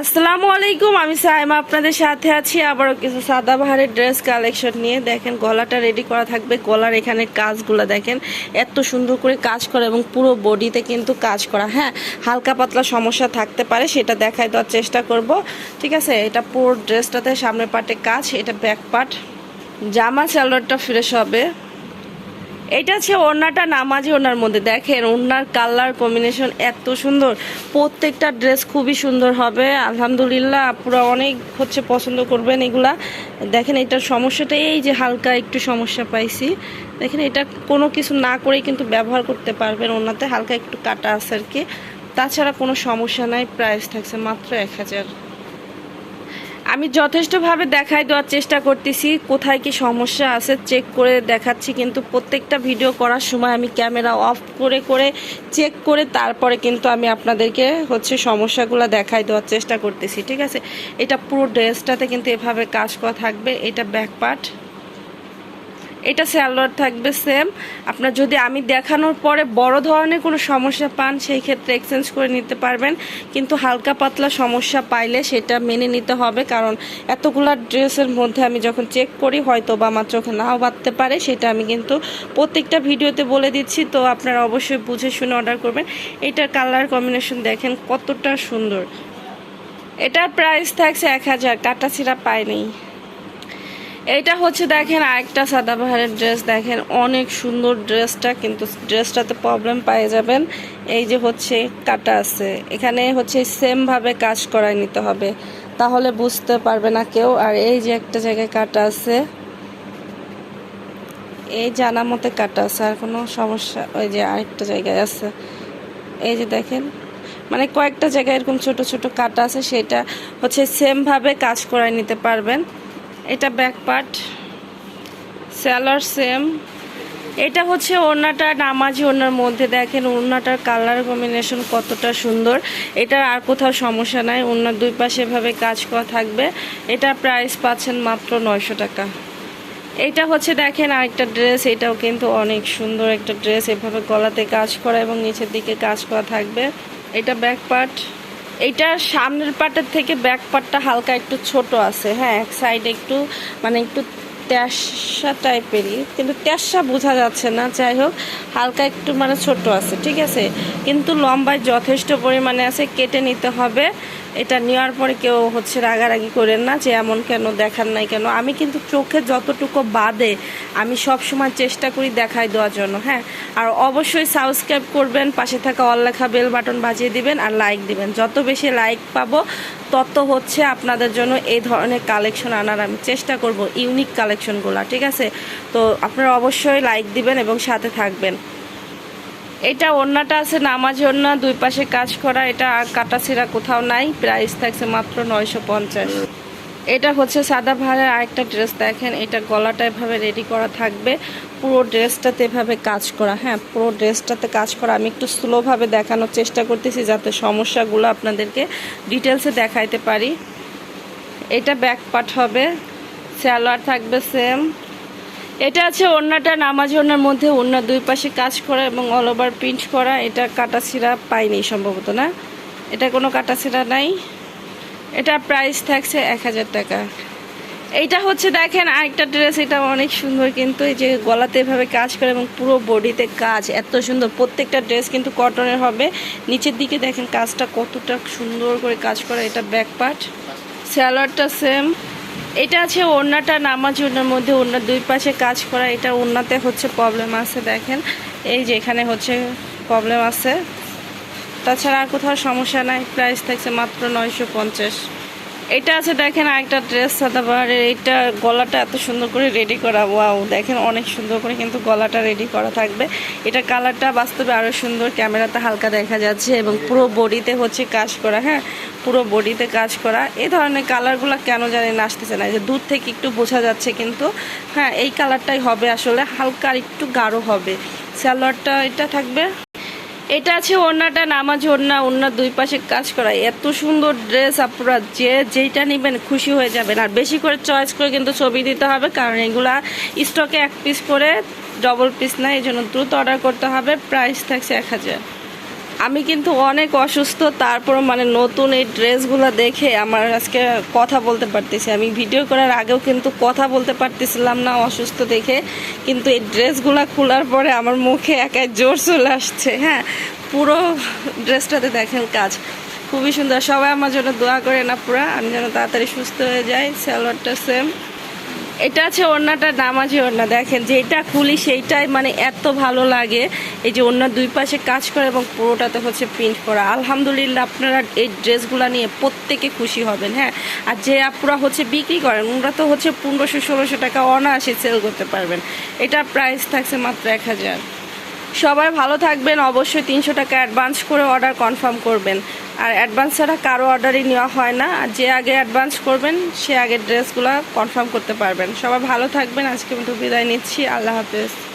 আসসালামু আলাইকুম, আমি সাইমা আপনাদের সাথে আছি। আবারও কিছু সাদা বাহারের ড্রেস কালেকশন নিয়ে। দেখেন, গলাটা রেডি করা থাকবে। গলার এখানে কাজগুলো দেখেন, এত সুন্দর করে কাজ করা এবং পুরো বডিতে কিন্তু কাজ করা। হ্যাঁ হালকা পাতলা সমস্যা থাকতে পারে, সেটা দেখাই দেওয়ার চেষ্টা করব। ঠিক আছে, এটা পুরো ড্রেসটাতে সামনের পার্টে কাজ, এটা ব্যাক পার্ট জামা সালোয়ারটা ফ্রেশ হবে। এটা হচ্ছে ওড়নাটা নামাজি ওনার মধ্যে। দেখেন ওনার কালার কম্বিনেশন এত সুন্দর। প্রত্যেকটা ড্রেস খুবই সুন্দর হবে। আলহামদুলিল্লাহ, আপুরা অনেক হচ্ছে পছন্দ করবেন এগুলা। দেখেন এটার সমস্যাটা, এই যে হালকা একটু সমস্যা পাইছি। দেখেন এটা কোনো কিছু না করেই কিন্তু ব্যবহার করতে পারবেন ওনাতে হালকা একটু কাটা আছে আর কি। তাছাড়া কোনো সমস্যা নাই প্রাইস থাকছে মাত্র এক হাজার। আমি যথেষ্টভাবে দেখাই দেওয়ার চেষ্টা করতেছি, কোথায় কি সমস্যা আছে চেক করে দেখাচ্ছি, কিন্তু প্রত্যেকটা ভিডিও করার সময় আমি ক্যামেরা অফ করে করে চেক করে তারপরে কিন্তু আমি আপনাদেরকে হচ্ছে সমস্যাগুলো দেখাই দেওয়ার চেষ্টা করতেছি, ঠিক আছে? এটা পুরো ড্রেসটাতে কিন্তু এভাবে কাজ করা থাকবে, এটা ব্যাক পার্ট এটা স্যালোয়ার থাকবে সেম আপনার যদি আমি দেখানোর পরে বড় ধরনের কোনো সমস্যা পান, সেই ক্ষেত্রে এক্সচেঞ্জ করে নিতে পারবেন। কিন্তু হালকা পাতলা সমস্যা পাইলে সেটা মেনে নিতে হবে, কারণ এতগুলা ড্রেসের মধ্যে আমি যখন চেক করি, হয়তো বা আমার চোখে নাও বাঁধতে পারে, সেটা আমি কিন্তু প্রত্যেকটা ভিডিওতে বলে দিচ্ছি। তো আপনারা অবশ্যই বুঝে শুনে অর্ডার করবেন। এটার কালার কম্বিনেশন দেখেন কতটা সুন্দর। এটার প্রাইস থাকছে এক হাজার, কাটা ছিঁড়া পায়নি এটা হচ্ছে দেখেন আরেকটা সাদা সাদাবাহারের ড্রেস দেখেন অনেক সুন্দর ড্রেসটা কিন্তু ড্রেসটাতে প্রবলেম পেয়ে যাবেন। এই যে হচ্ছে কাটা আছে। এখানে হচ্ছে সেমভাবে কাজ করায় নিতে হবে। তাহলে বুঝতে পারবে না কেউ। আর এই যে একটা জায়গায় কাটা আছে, এই জানা মতে কাটা আছে। আর কোনো সমস্যা, ওই যে আরেকটা জায়গায় আছে। এই যে দেখেন মানে কয়েকটা জায়গায় এরকম ছোট ছোট কাটা আছে, সেটা হচ্ছে সেমভাবে কাজ করায় নিতে পারবেন। এটা ব্যাক পার্ট স্যালার সেম এটা হচ্ছে ওড়নাটা, নামাজি ওড়নার মধ্যে দেখেন ওড়নাটার কালার কম্বিনেশন কতটা সুন্দর। এটা আর কোথাও সমস্যা নাই, ওড়নার দুই পাশে এভাবে কাজ করা থাকবে। এটা প্রাইস পাচ্ছেন মাত্র নয়শো টাকা। এইটা হচ্ছে দেখেন আরেকটা ড্রেস এটাও কিন্তু অনেক সুন্দর একটা ড্রেস এভাবে গলাতে কাজ করা এবং নিচের দিকে কাজ করা থাকবে। এটা ব্যাক পার্ট এইটা সামনের পাটের থেকে ব্যাক পাটটা হালকা একটু ছোট আছে। হ্যাঁ এক সাইডে একটু মানে একটু ট্যাসা টাইপেরই কিন্তু ট্যাসা বোঝা যাচ্ছে না। যাই হোক, হালকা একটু মানে ছোট আছে, ঠিক আছে? কিন্তু লম্বায় যথেষ্ট পরিমাণে আছে, কেটে নিতে হবে। এটা নেওয়ার পরে কেউ হচ্ছে রাগারাগি করেন না যে এমন কেন দেখার নাই কেন। আমি কিন্তু চোখে যতটুকু বাদে আমি সব সময় চেষ্টা করি দেখাই দেওয়ার জন্য হ্যাঁ। আর অবশ্যই সাবস্ক্রাইব করবেন, পাশে থাকা অল্লেখা বেল বাটন বাজিয়ে দিবেন আর লাইক দিবেন। যত বেশি লাইক পাবো, তত হচ্ছে আপনাদের জন্য এই ধরনের কালেকশন আনার আমি চেষ্টা করব, ইউনিক কালেকশনগুলো, ঠিক আছে? তো আপনারা অবশ্যই লাইক দিবেন এবং সাথে থাকবেন। এটা ওড়নাটা আছে নামাজ ওড়না, দুই পাশে কাজ করা, এটা আর কাটা ছিঁড়া কোথাও নাই প্রাইস থাকছে মাত্র নয়শো পঞ্চাশ। এটা হচ্ছে সাদা ভাড়ের আরেকটা ড্রেস দেখেন, এটা গলাটা এভাবে রেডি করা থাকবে, পুরো ড্রেসটাতে এভাবে কাজ করা হ্যাঁ পুরো ড্রেসটাতে কাজ করা। আমি একটু স্লোভাবে দেখানোর চেষ্টা করতেছি যাতে সমস্যাগুলো আপনাদেরকে ডিটেলসে দেখাইতে পারি। এটা ব্যাক পার্ট হবে স্যালোয়ার থাকবে সেম এটা আছে ওড়নাটা, নামাজ ওড়নার মধ্যে ওড়নার দুই পাশে কাজ করা এবং অল ওভার প্রিন্ট করা। এটা কাটা ছিঁড়া পাইনি সম্ভবত না। এটা কোনো কাটা ছিঁড়া নাই। এটা প্রাইস থাকছে এক হাজার টাকা। এইটা হচ্ছে দেখেন আরেকটা ড্রেস এটা অনেক সুন্দর কিন্তু এই যে গলাতে এভাবে কাজ করে এবং পুরো বডিতে কাজ, এত সুন্দর। প্রত্যেকটা ড্রেস কিন্তু কটনের হবে। নিচের দিকে দেখেন কাজটা কতটা সুন্দর করে কাজ করা। এটা ব্যাক পার্ট স্যালোয়ারটা সেম এটা আছে ওড়নাটা নামাজ ওড়নার মধ্যে, ওড়নার দুই পাশে কাজ করা, এটা ওড়নাতে হচ্ছে প্রবলেম আছে, দেখেন। এই যে এখানে হচ্ছে প্রবলেম আছে। তাছাড়া আর কোথাও সমস্যা নাই প্রাইস থাকছে মাত্র নয়শো পঞ্চাশ। এটা আছে, দেখেন আরেকটা ড্রেস সাদাবাহারের এইটা গলাটা এত সুন্দর করে রেডি করা ওয়াও দেখেন অনেক সুন্দর করে কিন্তু গলাটা রেডি করা থাকবে। এটা কালারটা বাস্তবে আরও সুন্দর, ক্যামেরাতে হালকা দেখা যাচ্ছে এবং পুরো বডিতে হচ্ছে কাজ করা হ্যাঁ? পুরো বডিতে কাজ করা। এই ধরনের কালারগুলো কেন জানি না আসতেছে না যে দূর থেকে একটু বোঝা যাচ্ছে কিন্তু হ্যাঁ এই কালারটাই হবে আসলে, হালকা একটু গাঢ় হবে। স্যালোয়ারটা এটা থাকবে। এটা আছে ওড়নাটা, নামাজ ওড়না ওড়নার দুই পাশে কাজ করা। এত সুন্দর ড্রেস আপনারা যে যেইটা নেবেন খুশি হয়ে যাবেন। আর বেশি করে চয়েস করে কিন্তু ছবি দিতে হবে, কারণ এগুলা স্টকে এক পিস করে ডবল পিস না এই জন্য দ্রুত অর্ডার করতে হবে। প্রাইস থাকছে এক হাজার। আমি কিন্তু অনেক অসুস্থ তারপর মানে নতুন এই ড্রেসগুলো দেখে আমার আজকে কথা বলতে পারতেছি। আমি ভিডিও করার আগেও কিন্তু কথা বলতে পারতেছিলাম না অসুস্থ দেখে, কিন্তু এই ড্রেসগুলো খোলার পরে আমার মুখে একাই জোর চলে আসছে। হ্যাঁ পুরো ড্রেসটাতে দেখেন কাজ। খুবই সুন্দর। সবাই আমার জন্য দোয়া করে না পুরা আমি যেন তাড়াতাড়ি সুস্থ হয়ে যাই। স্যালোয়ারটা সেম এটা আছে ওড়নাটা নামাজি ওড়না। দেখেন, যেটা খুলি সেইটাই মানে এত ভালো লাগে। এই যে ওড়নার দুই পাশে কাজ করে এবং পুরোটাতে হচ্ছে প্রিন্ট করা। আলহামদুলিল্লাহ আপনারা এই ড্রেসগুলো নিয়ে প্রত্যেকে খুশি হবেন হ্যাঁ? আর যে আপুরা হচ্ছে বিক্রি করেন, ওনারা তো হচ্ছে পনেরোশো, ষোলোশো টাকা অনায়াসে সেল করতে পারবেন। এটা প্রাইস থাকছে মাত্র এক হাজার। সবাই ভালো থাকবেন, অবশ্যই তিনশো টাকা অ্যাডভান্স করে অর্ডার কনফার্ম করবেন। আর অ্যাডভান্স ছাড়া কারও অর্ডারই নেওয়া হয় না। আর যে আগে অ্যাডভান্স করবেন, সে আগে ড্রেসগুলো কনফার্ম করতে পারবেন। সবাই ভালো থাকবেন। আজকে মতো বিদায় নিচ্ছি। আল্লাহ হাফেজ।